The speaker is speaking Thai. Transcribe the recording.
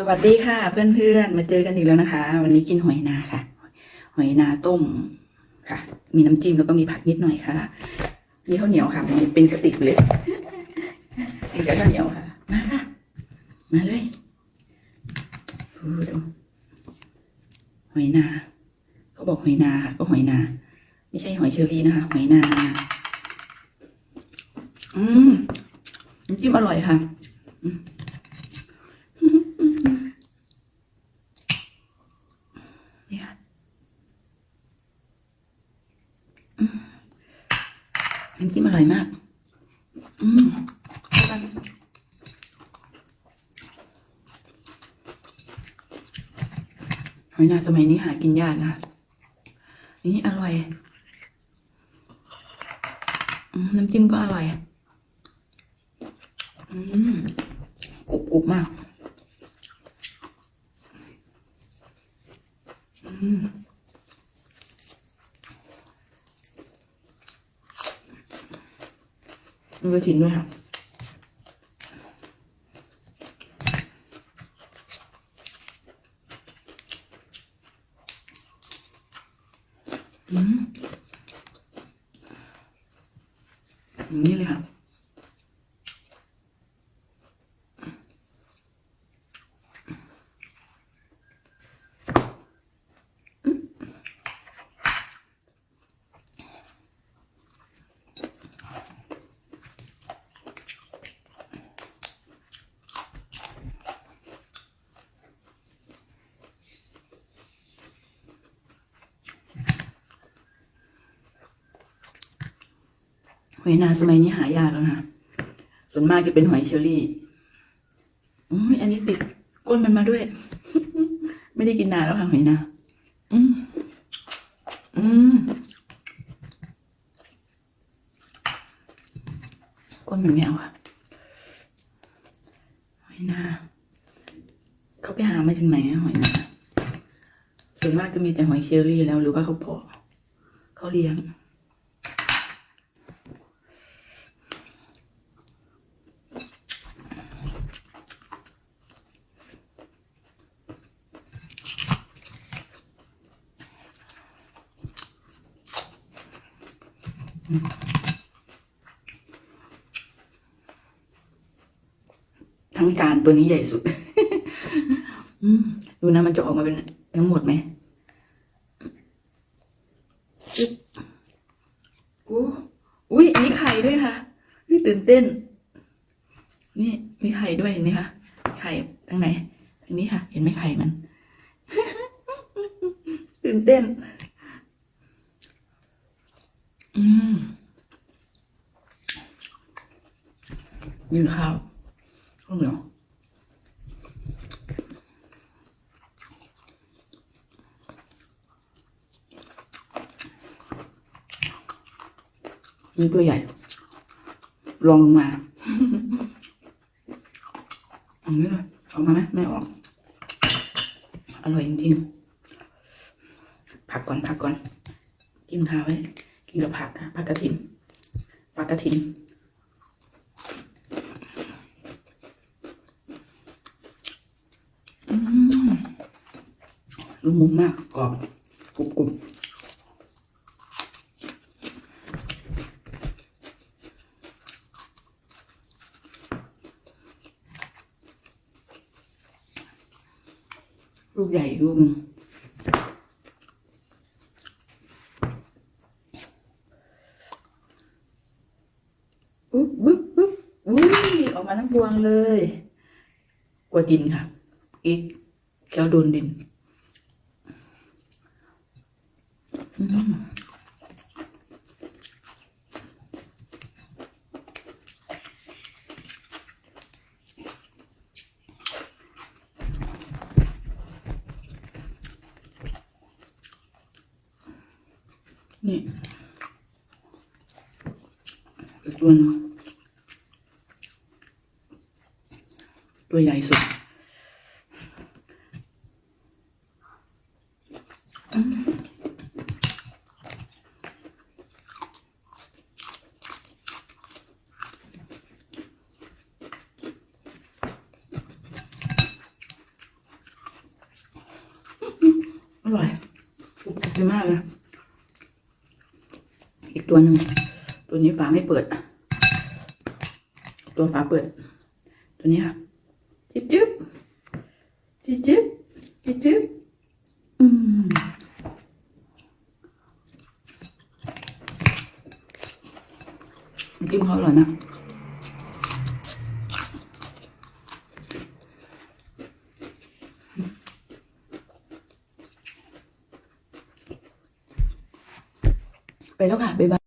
สวัสดีค่ะ เพื่อนๆ มาเจอกันอีกแล้วนะคะ วันนี้กินหอยนาค่ะ หอยนาต้มค่ะ มีน้ำจิ้มแล้วก็มีผักนิดหน่อยค่ะนี่ข้าวเหนียวค่ะมันเป็นกระติกเลยกินกับข้าวเหนียวค่ะ มาค่ะ มาเลยดูหอยนาเขาบอกหอยนาค่ะ ก็หอยนา ไม่ใช่หอยเชอรี่นะคะ หอยนา อืมน้ำจิ้มอร่อยค่ะอืมนี่ค่ะอืม น้ำจิ้มอร่อยมาก อืมหอยนาสมัยนี้หากินยากนะ นี่อร่อยอน้ำจิ้มก็อร่อย อืมกรุบกรุบมาก อืม ดูกระถิ่นด้วยค่ะอืมอย่างนี่เลยค่ะ หอยนาสมัยนี้หายากแล้วนะส่วนมากจะเป็นหอยเชอรี่อืมอันนี้ติดก้นมันมาด้วย ไม่ได้กินนานแล้วค่ะหอยนาอืมอืมก้นมันไม่เอาค่ะหอยนาเขาไปหามาจากไหนอะหอยนาส่วนมากก็มีแต่หอยเชอรี่แล้วหรือว่าเขาเพาะเขาเลี้ยง ทั้งจานตัวนี้ใหญ่สุด ดูนะมันจะออกมาเป็นทั้งหมดไหมอู้อุ้ยอันนี้ไข่ด้วยค่ะนี่ตื่นเต้น นี่มีไข่ด้วยเห็นไหมคะ ไข่ทางไหนทางนี้ค่ะ เห็นไหมไข่มัน ตื่นเต้น อืมกินข้าวข้าวเหนียวนี่ตัวใหญ่ ลองลงมาอันนี้เลยออกมาไหมไม่ออก อร่อยจริงๆ ผักก่อนผักก่อน กินข้าวไว้ กินกับผักนะผักกระถินผักกระถินอืมละมุนมากกรอบกรุบกรุบลูกใหญ่ลูกนึงอุ๊บบุ๊บบุ๊บอุ้ยออกมาทั้งพ วงเลยกลัวดินค่ะอีกแก้วโดนดินนี่อืมนี่ัวใหญ่สุดอร่อยถูกใจมากเลยอีกตัวหนึ่งตัวนี้ฝาไม่เปิด ตัวฝาเปิด ตัวนี้ค่ะ Cicip, cicip. Hmm. Kim hỏi rồi nè. Vậy đó cả, bye bye.